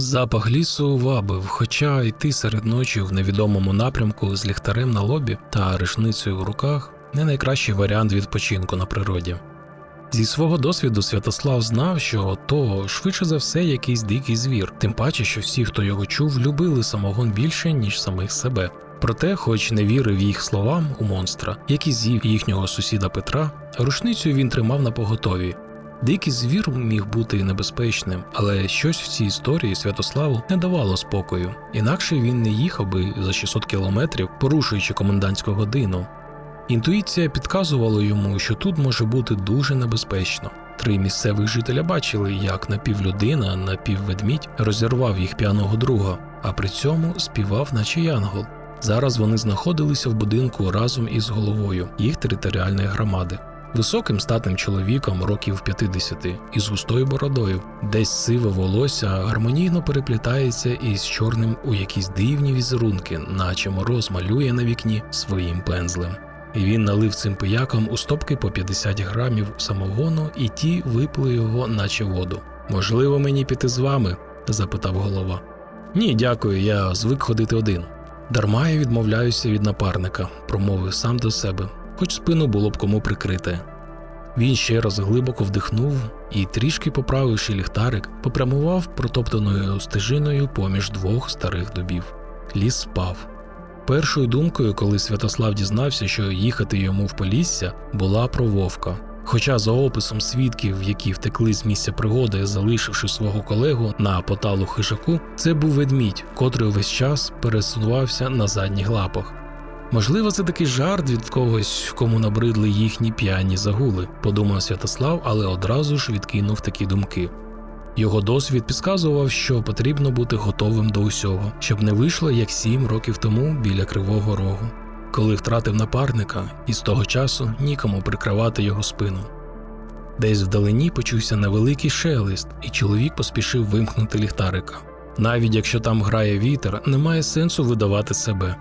Запах лісу вабив, хоча йти серед ночі в невідомому напрямку з ліхтарем на лобі та рушницею в руках не найкращий варіант відпочинку на природі. Зі свого досвіду Святослав знав, що то швидше за все якийсь дикий звір, тим паче, що всі, хто його чув, любили самогон більше, ніж самих себе. Проте, хоч не вірив їх словам у монстра, який з'їв їхнього сусіда Петра, рушницю він тримав на поготові. Дикий звір міг бути небезпечним, але щось в цій історії Святославу не давало спокою, інакше він не їхав би за 600 кілометрів, порушуючи комендантську годину. Інтуїція підказувала йому, що тут може бути дуже небезпечно. Три місцевих жителя бачили, як напівлюдина, напівведмідь розірвав їх п'яного друга, а при цьому співав, наче янгол. Зараз вони знаходилися в будинку разом із головою їх територіальної громади. Високим статним чоловіком років 50 із густою бородою, десь сиве волосся гармонійно переплітається із чорним у якісь дивні візерунки, наче мороз малює на вікні своїм пензлем. І він налив цим пиякам у стопки по 50 грамів самогону, і ті випили його, наче воду. Можливо, мені піти з вами? запитав голова. Ні, дякую, я звик ходити один. Дарма я відмовляюся від напарника, промовив сам до себе, хоч спину було б кому прикрити. Він ще раз глибоко вдихнув і, трішки поправивши ліхтарик, попрямував протоптаною стежиною поміж двох старих дубів. Ліс спав. Першою думкою, коли Святослав дізнався, що їхати йому в Полісся, була про вовка. Хоча за описом свідків, які втекли з місця пригоди, залишивши свого колегу на поталу хижаку, це був ведмідь, котрий увесь час пересувався на задніх лапах. Можливо, це такий жарт від когось, кому набридли їхні п'яні загули, подумав Святослав, але одразу ж відкинув такі думки. Його досвід підказував, що потрібно бути готовим до усього, щоб не вийшло як сім років тому біля Кривого Рогу, коли втратив напарника, і з того часу нікому прикривати його спину. Десь вдалині почувся невеликий шелест, і чоловік поспішив вимкнути ліхтарика. Навіть якщо там грає вітер, немає сенсу видавати себе.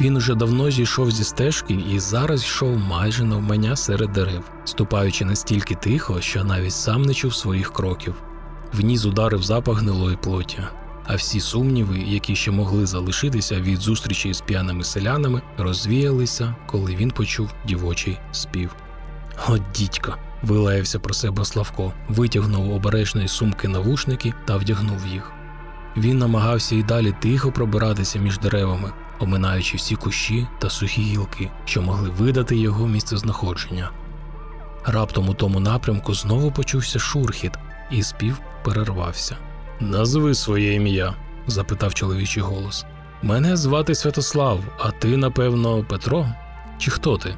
Він уже давно зійшов зі стежки і зараз йшов майже навмання серед дерев, ступаючи настільки тихо, що навіть сам не чув своїх кроків. Вніз ударив запах гнилої плоті, а всі сумніви, які ще могли залишитися від зустрічі з п'яними селянами, розвіялися, коли він почув дівочий спів. От дідько, вилаявся про себе Славко, витягнув обережно із сумки навушники та вдягнув їх. Він намагався і далі тихо пробиратися між деревами, оминаючи всі кущі та сухі гілки, що могли видати його місцезнаходження. Раптом у тому напрямку знову почувся шурхіт, і спів перервався. Назви своє ім'я, запитав чоловічий голос. Мене звати Святослав, а ти, напевно, Петро? Чи хто ти?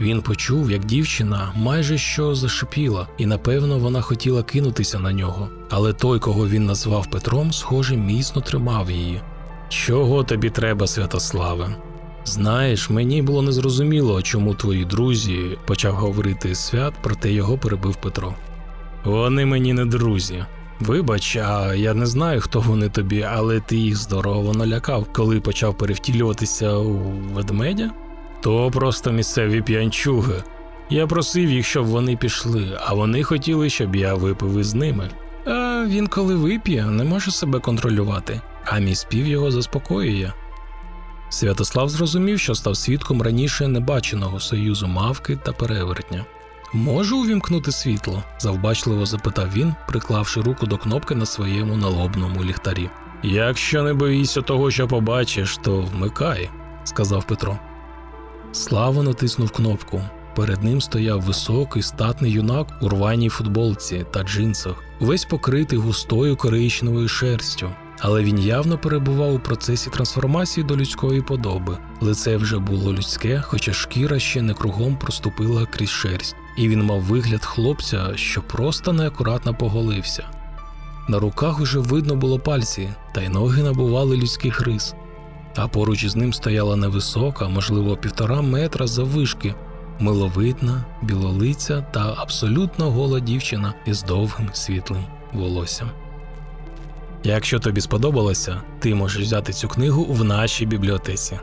Він почув, як дівчина майже що зашипіла, і напевно вона хотіла кинутися на нього, але той, кого він назвав Петром, схоже, міцно тримав її. Чого тобі треба, Святославе? Знаєш, мені було незрозуміло, чому твої друзі почав говорити свят, проте його перебив Петро. Вони мені не друзі. Вибач, а я не знаю, хто вони тобі, але ти їх здорово налякав, коли почав перевтілюватися у ведмедя? То просто місцеві п'янчуги. Я просив їх, щоб вони пішли, а вони хотіли, щоб я випив із ними. А він, коли вип'є, не може себе контролювати, а мій спів його заспокоює. Святослав зрозумів, що став свідком раніше небаченого союзу мавки та перевертня. Можу увімкнути світло? завбачливо запитав він, приклавши руку до кнопки на своєму налобному ліхтарі. Якщо не боїшся того, що побачиш, то вмикай, сказав Петро. Слава натиснув кнопку. Перед ним стояв високий статний юнак у рваній футболці та джинсах, увесь покритий густою коричневою шерстю. Але він явно перебував у процесі трансформації до людської подоби. Лице вже було людське, хоча шкіра ще не кругом проступила крізь шерсть, і він мав вигляд хлопця, що просто неакуратно поголився. На руках уже видно було пальці, та й ноги набували людських рис. А поруч із ним стояла невисока, можливо, півтора метра заввишки, миловидна, білолиця та абсолютно гола дівчина із довгим світлим волоссям. Якщо тобі сподобалося, ти можеш взяти цю книгу в нашій бібліотеці.